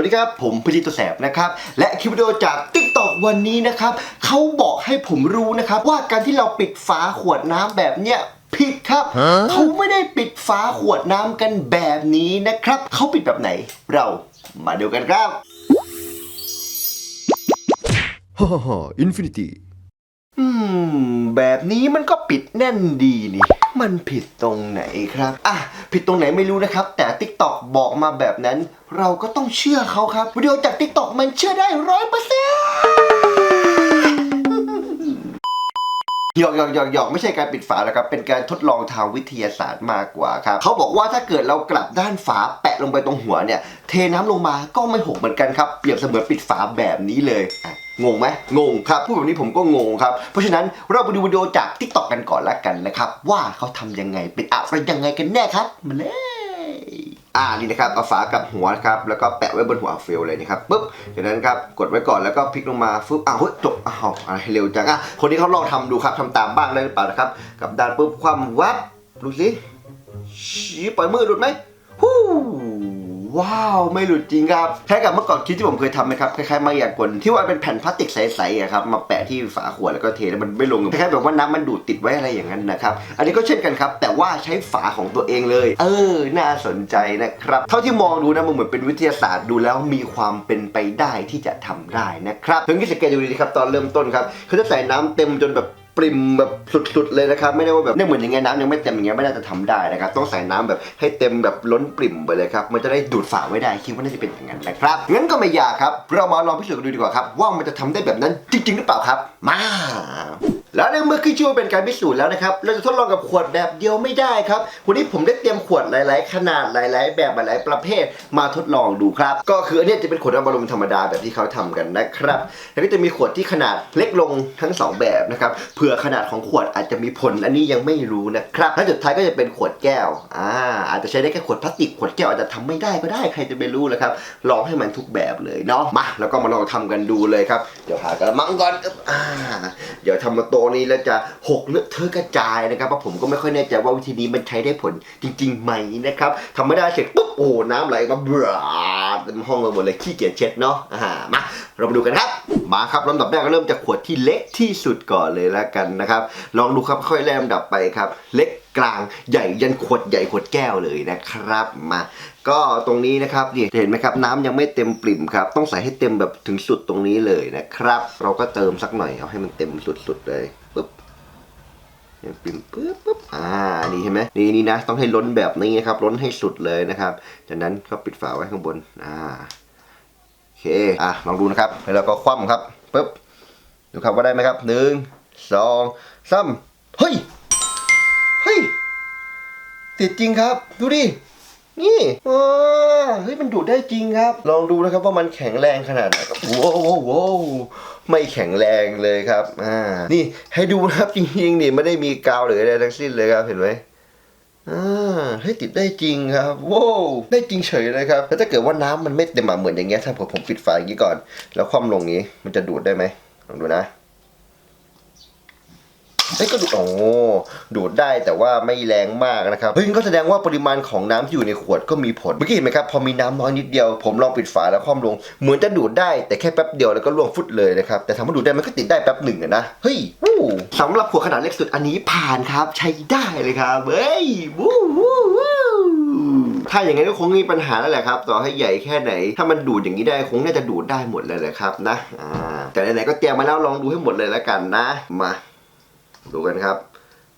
วัสดีครับ ผมพิจิตรตัวแสบนะครับ และคลิปวิดีโอจาก t ิ k t o k วันนี้นะครับเขาบอกให้ผมรู้นะครับ ว่าการที่เราปิดฝาขวดน้ำแบบเนี้ยผิดครับ เขาไม่ได้ปิดฝาขวดน้ำกันแบบนี้นะครับเขาปิดแบบไหน เรามาดูกันครับฮ่าฮ่าฮ่าอินฟินิตี้อืม แบบนี้มันก็ปิดแน่นดีนี่ มันผิดตรงไหนครับ อะ ผิดตรงไหนไม่รู้นะครับ แต่ TikTok บอกมาแบบนั้น เราก็ต้องเชื่อเขาครับวิดีโอจาก TikTok มันเชื่อได้ร้อยเปอร์เซ็นต์หยอกหยอกหยอกหยอกไม่ใช่การปิดฝาแล้วครับ เป็นการทดลองทางวิทยาศาสตร์มากกว่าครับเขาบอกว่าถ้าเกิดเรากลับด้านฝาแปะลงไปตรงหัวเนี่ย เทน้ำลงมาก็ไม่หกเหมือนกันครับ เปรียบเสมือนปิดฝาแบบนี้เลยอะงงไหมงงครับ พูดแบบนี้ผมก็งงครับ เพราะฉะนั้นเราไปดูวิดีโอจาก t ิ k t o k กันก่อนละกันนะครับ ว่าเขาทำยังไงเป็นอะไรยังไงกันแน่ครับ มาเลย อ่านี่นะครับเอาฝากับหัวนะครับแล้วก็แปะไว้บนหัวเฟลเลยนะครับปุ๊บจากนั้นครับกดไว้ก่อนแล้วก็พลิกลงมาฟึบอ้าวเฮ้ยจบอ้าวอะไรเร็วจังอะคนนี้เขาลองทำดูครับทำตามบ้างได้หรือเปล่านะครับกับด้านปุ๊บความวับดูสิชี้ปล่อยมือหลุดไหมฮู้ ว้าว ไม่หลุดจริงครับคล้ายกับเมื่อก่อนคลิปที่ผมเคยทำไหมครับคล้ายๆมายากลที่ว่าเป็นแผ่นพลาสติกใสๆอะครับมาแปะที่ฝาขวดแล้วก็เทแล้วมันไม่ลงคล้ายๆแบบว่าน้ำมันดูดติดไว้อะไรอย่างนั้นนะครับอันนี้ก็เช่นกันครับแต่ว่าใช้ฝาของตัวเองเลย เออ น่าสนใจนะครับเท่าที่มองดูนะมันเหมือนเป็นวิทยาศาสตร์ดูแล้วมีความเป็นไปได้ที่จะทำได้นะครับถึงที่สังเกตดูดีครับตอนเริ่มต้นครับเขาจะใส่น้ำเต็มจนแบบ ปริมแบบสุดๆเลยนะครับไม่ได้ว่าแบบเนี่ยเหมือนอย่างเงี้ยน้ำยังไม่เต็มอย่างเงี้ยไม่น่าจะทำได้นะครับต้องใส่น้ำแบบให้เต็มแบบล้นปริมไปเลยครับมันจะได้ดูดฝาไว้ได้คิดว่าน่าจะเป็นอย่างนั้นนะครับงั้นก็ไม่ยากครับ เรามาลองพิสูจน์กันดูดีกว่าครับว่ามันจะทำได้แบบนั้นจริง ๆ หรือเปล่าครับ มา แล้วในเมื่อขึ้นชื่อว่าเป็นการพิสูจน์แล้วนะครับ เราจะทดลองกับขวดแบบเดียวไม่ได้ครับ วันนี้ผมได้เตรียมขวดหลาย ๆ ขนาดหลาย ๆ แบบหลาย ๆ ประเภทมาทดลองดูครับ ก็คืออันเนี้ยจะเป็นขวดน้ำบรมธรรมดาแบบที่เขาทำกันนะครับ แล้วก็จะมีขวดที่ขนาดเล็กลงทั้งสองแบบนะครับ เผื่อขนาดของขวดอาจจะมีผล อันนี้ยังไม่รู้นะครับแล้วสุดท้ายก็จะเป็นขวดแก้ว อ่า อาจจะใช้ได้แค่ขวดพลาสติก ขวดแก้วอาจจะทำไม่ได้ก็ได้ ใครจะไปรู้ละครับ ลองให้มันทุกแบบเลยเนาะ มา แล้วก็มาลองทำกันดูเลยครับ เดี๋ยวหากระมังก่อนอ่าเดี๋ยวทำมาโตะนี้แล้วจะหกเลอะเทอะกระจายนะครับเพราะผมก็ไม่ค่อยแน่ใจว่าวิธีนี้มันใช้ได้ผลจริงๆไหมนะครับทำไม่ได้เสร็จปุ๊บโอ้น้ำไหลมาเบื่อเต็มห้องเลยหมดเลยขี้เกียจเช็ดเนาะอ่ามาเรามาดูกันครับ มาครับลำดับแรกก็เริ่มจากขวดที่เล็กที่สุดก่อนเลยแล้วกันนะครับ ลองดูครับค่อยๆแลำดับไปครับ เล็กกลางใหญ่ยันขวดใหญ่ขวดแก้วเลยนะครับมาก็ตรงนี้นะครับนี่เห็นไหมครับน้ำยังไม่เต็มปริ่มครับ ต้องใส่ให้เต็มแบบถึงสุดตรงนี้เลยนะครับ เราก็เติมสักหน่อยเอาให้มันเต็มสุดๆเลยปุ๊บเนี่ยปริ่มปุ๊บปุ๊บอ่านี่เห็นไหมนี่นี่นะ ต้องให้ล้นแบบนี้นะครับ ล้นให้สุดเลยนะครับ จากนั้นก็ปิดฝาไว้ข้างบนอ่าโอเคอะลองดูนะครับแล้วเราก็คว่ำครับปึ๊บดูครับว่าได้ไหมครับหนึ่งสองสามเฮ้ยเฮ้ย ติดจริงครับ ดูดิ นี่ว้าเฮ้ยมันดูดได้จริงครับ ลองดูนะครับว่ามันแข็งแรงขนาดไหนครับโว้วโว้วโว้ไม่แข็งแรงเลยครับ อ่า นี่ให้ดูนะครับจริงๆนี่ไม่ได้มีกาวหรืออะไรทั้งสิ้นเลยครับเห็นไหมอ่าให้ยติดได้จริงครับว้าวได้จริงเฉยเลยครับแล้วถ้าเกิดว่าน้ำมันไม่เต็มอะเหมือนอย่างเงี้ยถ้าผมผมปิดฝาอย่างนี้ก่อน แล้วคว่ำลงนี้มันจะดูดได้ไหมลองดูนะ เฮ้ยก็ดูดโอ้ดูดได้แต่ว่าไม่แรงมากนะครับเฮ้ยก็แสดงว่าปริมาณของน้ำที่อยู่ในขวดก็มีผลเมื่อกี้เห็นไหมครับพอมีน้ำน้อยนิดเดียวผมลองปิดฝาแล้วคว่ำลง เหมือนจะดูดได้แต่แค่แป๊บเดียวแล้วก็ล่วงฟุตเลยนะครับแต่ถามว่าดูดได้มันก็ติดได้แป๊บหนึ่งอะนะเฮ้ยวู้สำหรับขวดขนาดเล็กสุดอันนี้ผ่านครับ ใช้ได้เลยครับเฮ้ยวู้วู้วู้ถ้าอย่างนั้นก็คงมีปัญหาแล้วแหละครับ ต่อให้ใหญ่แค่ไหน ถ้ามันดูดอย่างนี้ได้คงน่าจะดูดได้หมดเลยแหละครับนะอ่าแต่ไหนๆก็เตรียมมาแล้วลองดูให้หมดเลยแล้วกันนะมา ดูกันครับ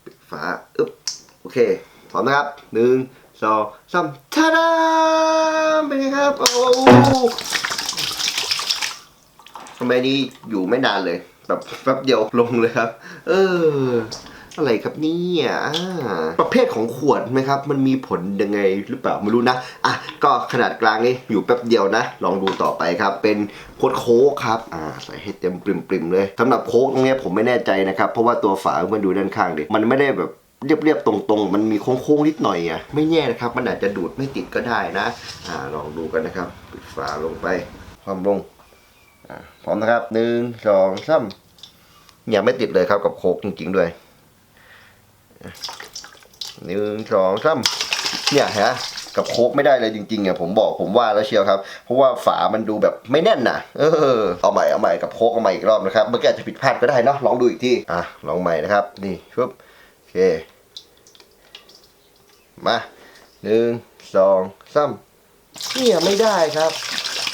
ปิดฝาอึ๊บโอเคพร้อมนะครับหนึ่งสองสามทาดามเป็นไงครับโอ้ทำไมนี่อยู่ไม่นานเลยแบบแป๊บเดียวลงเลยครับ เออ อะไรครับเนี่ยอ่าประเภทของขวดไหมครับ มันมีผลยังไงหรือเปล่าไม่รู้นะอะก็ขนาดกลางนี่อยู่แป๊บเดียวนะ ลองดูต่อไปครับ เป็นโคดโค้กครับอ่าใส่ให้เต็มปริมๆเลยสำหรับโค้กตรงนี้ผมไม่แน่ใจนะครับ เพราะว่าตัวฝามันดูด้านข้างดิมันไม่ได้แบบเรียบๆตรงๆ มันมีโค้งๆนิดหน่อยอะไม่แน่นะครับ มันอาจจะดูดไม่ติดก็ได้นะอ่าลองดูกันนะครับปิดฝาลงไปความลงอ่าพร้อมนะครับหนึ่งสองสามยังไม่ติดเลยครับกับโค้กจริง ๆ ด้วย หนึ่งสองสามเนี่ยฮะกับโคกไม่ได้เลยจริงๆอะผมบอกผมว่าแล้วเชียวครับ เพราะว่าฝามันดูแบบไม่แน่นนะเออเอาใหม่เอาใหม่กับโคกเอาใหม่อีกรอบนะครับเมื่อกี้อาจจะผิดพลาดก็ได้เนาะลองดูอีกทีอะลองใหม่นะครับ นี่ปุ๊บโอเค มาหนึ่งสองสามเนี่ยไม่ได้ครับ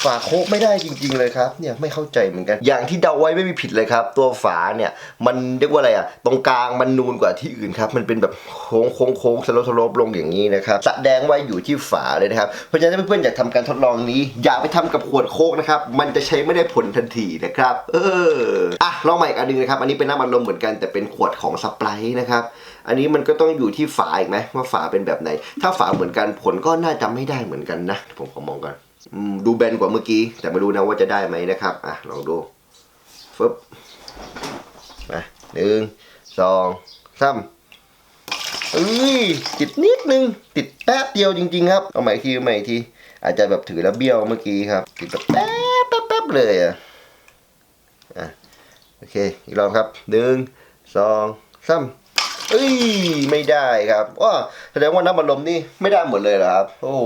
ฝาโคกไม่ได้จริง ๆเลยครับเนี่ยไม่เข้าใจเหมือนกัน อย่างที่เดาไว้ไม่มีผิดเลยครับ ตัวฝาเนี่ยมันเรียกว่าอะไรอะตรงกลางมันนูนกว่าที่อื่นครับมันเป็นแบบโค้งโค้งโค้งสโลปสโลปลงอย่างนี้นะครับแสดงไว้อยู่ที่ฝาเลยนะครับเพราะฉะนั้นเพื่อนๆอยากทำการทดลองนี้ อย่าไปทำกับขวดโคกนะครับมันจะใช้ไม่ได้ผลทันทีนะครับ เอออะลองใหม่อีกอันหนึงนะครับอันนี้เป็นน้ำมันลมเหมือนกันแต่เป็นขวดของสไปร์นะครับอันนี้มันก็ต้องอยู่ที่ฝาอีกไหมว่าฝาเป็นแบบไหน ถ้าฝาเหมือนกันผลก็น่าจะไม่ได้เหมือนกันนะผมขอมองกันอืม ดูแบนกว่าเมื่อกี้ แต่ไม่รู้นะว่าจะได้ไหมนะครับ อะ ลองดูฟึบมาหนึ่งสองสามเอ้ยติดนิดนึง ติดแป๊บเดียวจริง ๆ ครับ เอาใหม่ทีเอาใหม่ที อาจจะแบบถือแล้วเบี้ยวเมื่อกี้ครับ ติดแบบแป๊บแป๊บแป๊บเลยอะอะ โอเค อีกรอบครับหนึ่งสองสาม เอ้ยไม่ได้ครับว่าแสดงว่าน้ำมันลมนี่ไม่ได้หมดเลยเหรอครับ โอ้โห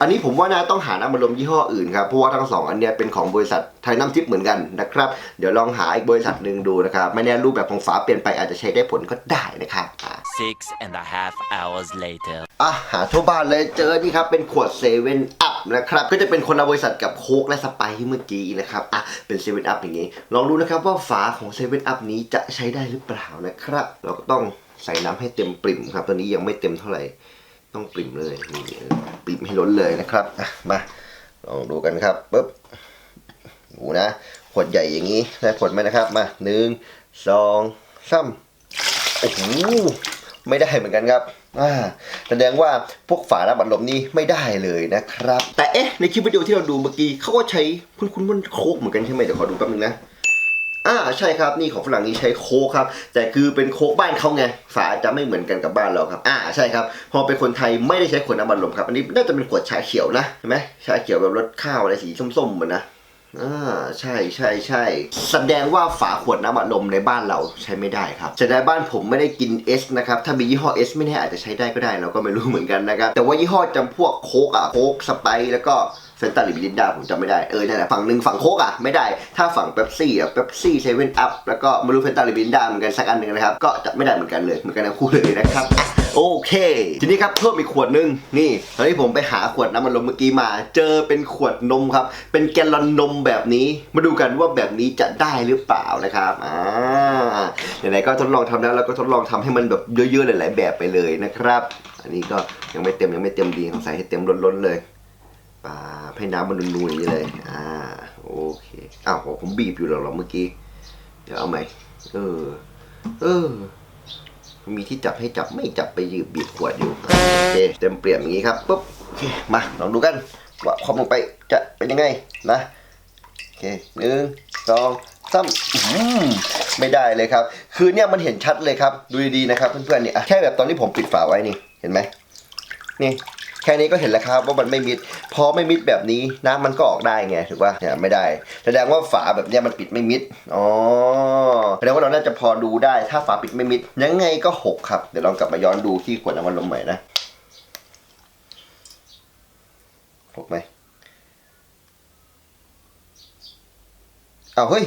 อันนี้ผมว่านะต้องหาน้ำมันลมยี่ห้ออื่นครับเพราะว่าทั้งสองอันเนี้ยเป็นของบริษัทไทยน้ำทิพย์เหมือนกันนะครับเดี๋ยวลองหาอีกบริษัทหนึ่งดูนะครับไม่แน่รูปแบบของฝาเปลี่ยนไปอาจจะใช้ได้ผลก็ได้นะครับอะ Six and a half hours later. อะหาทั่วบ้านเลยเจอนี่ครับเป็นขวดเซเว่นอัพนะครับก็จะเป็นคนละบริษัทกับโค้กและสไปร์เมื่อกี้นะครับอะเป็นเซเว่นอัพอย่างนี้ ลองดูนะครับว่าฝาของเซเว่นอัพนี้จะใช้ได้หรือเปล่านะครับเราก็ต้องใส่น้ำให้เต็มปริ่มครับ ตอนนี้ยังไม่เต็มเท่าไหร่ ต้องปริ่มเลยนี่ปริ่มให้ล้นเลยนะครับอะมาลองดูกันครับปุ๊บดูนะขวดใหญ่อย่างนี้ได้ผลไหมนะครับ มาหนึ่งสองสามโอ้โหไม่ได้เหมือนกันครับอ่าแสดงว่าพวกฝาน้ำอัดลมนี่ไม่ได้เลยนะครับ แต่เอ๊ะในคลิปวิดีโอที่เราดูเมื่อกี้เขาก็ใช้คุณคุณมันโคกเหมือนกันใช่ไหมเดี๋ยวขอดูแป๊บนึงนะ อ่าใช่ครับนี่ของฝรั่งนี้ใช้โค้กครับ แต่คือเป็นโค้กบ้านเขาไงฝาจะไม่เหมือนกันกับบ้านเราครับ อ่าใช่ครับ พอเป็นคนไทยไม่ได้ใช้ขวดน้ำบัลลมครับ อันนี้น่าจะเป็นขวดชาเขียวนะเห็นไหมชาเขียวแบบรสข้าวอะไรสีส้มๆเหมือนนะ อ่าใช่ใช่ใช่แสดงว่าฝาขวดน้ำอัดลมในบ้านเราใช้ไม่ได้ครับแต่ในบ้านผมไม่ได้กิน S นะครับถ้ามียี่ห้อ S ไม่แน่อาจจะใช้ได้ก็ได้เราก็ไม่รู้เหมือนกันนะครับแต่ว่ายี่ห้อจำพวกโคกอะโคกสไปร์แล้วก็เฟนตาลิบิลินดาผมจำไม่ได้ เออนั่นแหละฝั่งหนึ่งฝั่งโคกอะไม่ได้ ถ้าฝั่งเป๊ปซี่อะเป๊ปซี่เซเว่นอัพแล้วก็ไม่รู้เฟนตาลิบิลินดาเหมือนกันสักอันหนึ่งนะครับ ก็จะไม่ได้เหมือนกันเลยเหมือนกันทั้งคู่เลยนะครับ โอเค ทีนี้ครับเพิ่มอีกขวดนึงนี่ตอนที่ผมไปหาขวดน้ำมันลมเมื่อกี้มา เจอเป็นขวดนมครับ เป็นแกลลอนนมแบบนี้มาดูกันว่าแบบนี้จะได้หรือเปล่านะครับอ่าไหนๆก็ทดลองทำแล้วแล้วก็ทดลองทำให้มันแบบเยอะๆหลายๆแบบไปเลยนะครับ อันนี้ก็ยังไม่เต็มยังไม่เต็มดีต้องใส่ให้เต็มล้นๆเลยปาให้น้ำมันนูนๆอย่างนี้เลยอ่าโอเคอ้าวผมบีบอยู่แล้วเหรอเมื่อกี้เดี๋ยวเอาใหม่เออเออ มีที่จับให้จับไม่จับไปยืบบีบขวดอยู่โอเคเต็มเปลี่ยนอย่างนี้ครับปุ๊บโอเคมาลองดูกันว่าความลงไปจะเป็นยังไงนะโอเคหนึ่งสองสามไม่ได้เลยครับ คือเนี่ยมันเห็นชัดเลยครับ ดูดีๆนะครับเพื่อนๆนี่ยแค่แบบตอนที่ผมปิดฝาไว้นี่เห็นไหมนี่ แค่นี้ก็เห็นแล้วครับว่ามันไม่มิดพอไม่มิดแบบนี้น้ำมันก็ออกได้ไงถูกป่ะเนี่ยไม่ได้ แสดงว่าฝาแบบเนี้ยมันปิดไม่มิดอ๋อแสดงว่าเราน่าจะพอดูได้ถ้าฝาปิดไม่มิด ยังไงก็หกครับเดี๋ยวลองกลับมาย้อนดูที่ขวดน้ำมันลมใหม่นะหกไหมเอาวเฮ้ย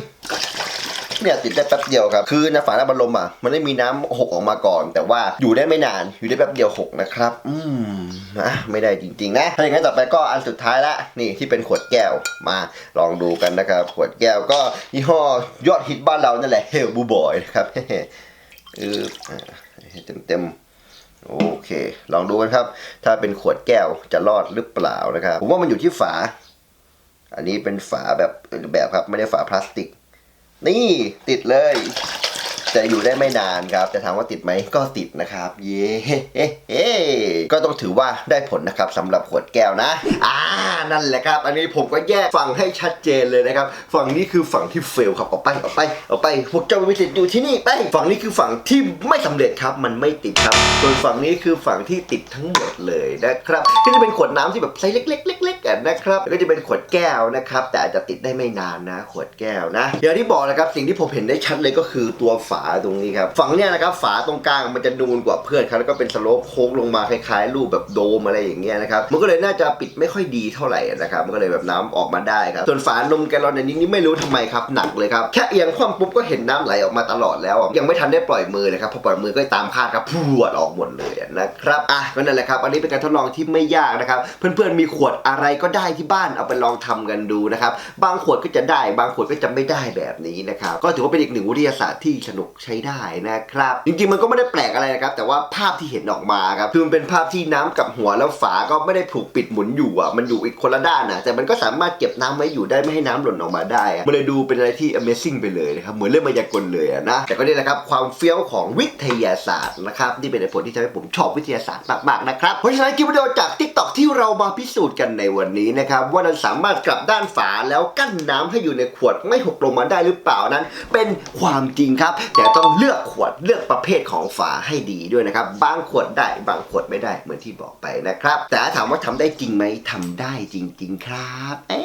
เนี่ยติดได้แป๊บเดียวครับ คือนะฝาน้ำบัลลมอะ มันไม่มีน้ำหกออกมาก่อน แต่ว่าอยู่ได้ไม่นาน อยู่ได้แป๊บเดียวหกนะครับ อืมนะไม่ได้จริง ๆ นะ ถ้าอย่างนั้นต่อไปก็อันสุดท้ายละ นี่ที่เป็นขวดแก้ว มาลองดูกันนะครับ ขวดแก้วก็ยี่ห้อยอดฮิตบ้านเรานั่นแหละ เฮลบูบอยนะครับเอออะให้เต็มโอเค ลองดูกันครับ ถ้าเป็นขวดแก้วจะรอดหรือเปล่านะครับ ผมว่ามันอยู่ที่ฝา อันนี้เป็นฝาแบบแบบครับ ไม่ได้ฝาพลาสติก นี่ติดเลย แต่อยู่ได้ไม่นานครับแต่ถามว่าติดไหมก็ติดนะครับ เย้เฮ้ก็ต้องถือว่าได้ผลนะครับสำหรับขวดแก้วนะ อ่านั่นแหละครับ อันนี้ผมก็แยกฝั่งให้ชัดเจนเลยนะครับ ฝั่งนี้คือฝั่งที่เฟลครับเอาไปเอาไปเอาไปพวกเจ้าไม่ติดอยู่ที่นี่ไป ฝั่งนี้คือฝั่งที่ไม่สำเร็จครับ มันไม่ติดครับ ส่วนฝั่งนี้คือฝั่งที่ติดทั้งหมดเลยนะครับที่จะเป็นขวดน้ำที่แบบไซส์เล็กๆเล็กๆกันนะครับก็จะเป็นขวดแก้วนะครับ แต่อาจจะติดได้ไม่นานนะ ขวดแก้วนะอย่างที่บอกนะครับสิ่งที่ผมเห็นได้ชัดเลยก็คือตัวฝาาตรงนี้ครับ ฝั่งเนี้ยนะครับฝาตรงกลางมันจะนูนกว่าเพื่อนครับแล้วก็เป็นสโลปโค้งลงมาคล้ายๆ รูปแบบโดมอะไรอย่างเงี้ยนะครับมันก็เลยน่าจะปิดไม่ค่อยดีเท่าไหร่นะครับมันก็เลยแบบน้ำออกมาได้ครับส่วนฝานมแกลลอนในนี้นี่ไม่รู้ทำไมครับหนักเลยครับแค่เอียงคว่ำปุ๊บก็เห็นน้ำไหลออกมาตลอดแล้วยังไม่ทันได้ปล่อยมือเลยครับพอปล่อยมือก็ตามคาดครับพรวดออกหมดเลยนะครับอะก็นั่นแหละครับ อันนี้เป็นการทดลองที่ไม่ยากนะครับ เพื่อนๆมีขวดอะไรก็ได้ที่บ้านเอาไปลองทำกันดูนะครับบางขวดก็จะได้ บางขวดก็จะไม่ได้แบบนี้นะครับก็ถือว่าเป็นอีกหนึ่งวิทยาศาสตร์ที่สนุกใช้ได้นะครับ จริงๆมันก็ไม่ได้แปลกอะไรนะครับ แต่ว่าภาพที่เห็นออกมาครับคือมันเป็นภาพที่น้ำกับหัวแล้วฝาก็ไม่ได้ถูกปิดหมุนอยู่อะมันอยู่อีกคนละด้านนะแต่มันก็สามารถเก็บน้ำไว้อยู่ได้ไม่ให้น้ำหล่นออกมาได้มันเลยดูเป็นอะไรที่ Amazing ไปเลยนะครับเหมือนเรื่องมายากลเลยนะแต่ก็นี่แหละครับความเฟี้ยวของวิทยาศาสตร์นะครับที่เป็นผลที่ทำให้ผมชอบวิทยาศาสตร์มากๆนะครับเพราะฉะนั้นคลิปวิดีโอจาก t ิ k t o k ที่เรามาพิสูจน์กันในวันนี้นะครับว่าเราสามารถกลับด้านฝาแล้วกั้นน้ำให้อยู่ในขวดไม่หกลงมาได้หรือเปล่านั้น เป็นความจริงครับแต่ต้องเลือกขวดเลือกประเภทของฝาให้ดีด้วยนะครับ บางขวดได้บางขวดไม่ได้เหมือนที่บอกไปนะครับ แต่ถามว่าทำได้จริงไหมทำได้จริง ๆ ครับเอ๊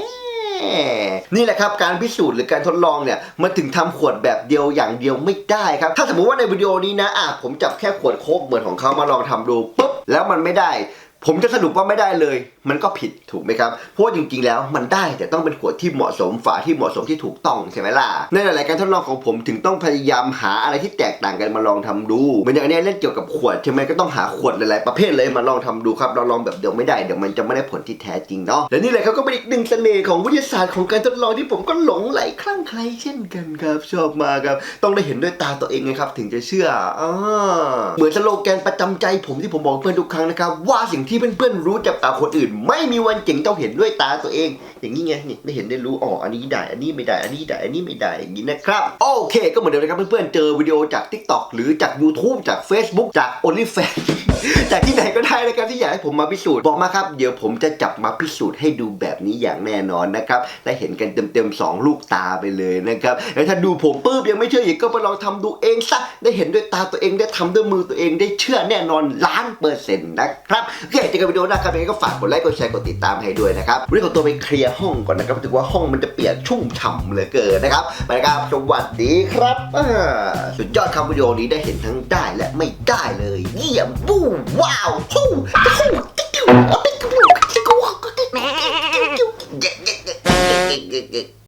ะนี่แหละครับการพิสูจน์หรือการทดลองเนี่ยมันถึงทำขวดแบบเดียวอย่างเดียวไม่ได้ครับ ถ้าสมมติว่าในวิดีโอนี้นะอะผมจับแค่ขวดโคกเหมือนของเขามาลองทำดูปุ๊บแล้วมันไม่ได้ ผมจะสรุปว่าไม่ได้เลย มันก็ผิดถูกไหมครับ เพราะจริงๆแล้วมันได้แต่ต้องเป็นขวดที่เหมาะสมฝาที่เหมาะสมที่ถูกต้องใช่ไหมล่ะ ในหลายๆการทดลองของผมถึงต้องพยายามหาอะไรที่แตกต่างกันมาลองทำดูเหมือนอย่างนี้เล่นเกี่ยวกับขวดใช่ไหมก็ต้องหาขวดหลายๆประเภทเลยมาลองทำดูครับเราลองแบบเดียวไม่ได้เดี๋ยวมันจะไม่ได้ผลที่แท้จริงเนาะและนี่แหละครับก็เป็นอีกหนึ่งเสน่ห์ของวิทยาศาสตร์ของการทดลองที่ผมก็หลงไหลคลั่งไคล้เช่นกันครับชอบมากครับ ต้องได้เห็นด้วยตาตัวเองนะครับถึงจะเชื่ออ่าเหมือนสโลแกนประจำใจผมที่ผมบอกเพื่อนทุกครั้งนะครับว่าสิ่งที่เพื่อนๆรู้จากปาคนอื่น ไม่มีวันเจ๋งเท่าเห็นด้วยตาตัวเอง อย่างนี้ไงนี่ได้เห็นได้รู้อ๋ออันนี้ได้ อันนี้ไม่ได้ อันนี้ได้ อันนี้ไม่ได้อย่างนี้นะครับ โอเค ก็เหมือนเดิมนะครับเพื่อนๆเจอวิดีโอจาก TikTok หรือจาก YouTube จาก Facebook จาก OnlyFans จากที่ไหนก็ได้นะครับที่อยากให้ผมมาพิสูจน์บอกมาครับ เดี๋ยวผมจะจับมาพิสูจน์ให้ดูแบบนี้อย่างแน่นอนนะครับได้เห็นกันเต็มๆสองลูกตาไปเลยนะครับแล้วถ้าดูผมปื้บยังไม่เชื่ออีกก็ไปลองทำดูเองซะได้เห็นด้วยตาตัวเองได้ทำด้วยมือตัวเองได้เชื่อแน่นอนล้านเปอร์เซ็นต์นะครับโอเคเจอกันวิดีโอหน้าครับยังไงก็ฝากกดไลค์กดแชร์กดติดตามให้ด้วยนะครับวันนี้ขอตัวไปเคลียร์ห้องก่อนนะครับถือว่าห้องมันจะเปียกชุ่มฉ่ำเหลือเกินนะครับไปครับสวัสดีครับสุดยอดครับวิดีโอนี้ได้เห็นทั้งได้และไม่ได้เลย เยี่ยมบูว้าวฮู้ฮู้ติ๊กติ๊วติ๊กติ๊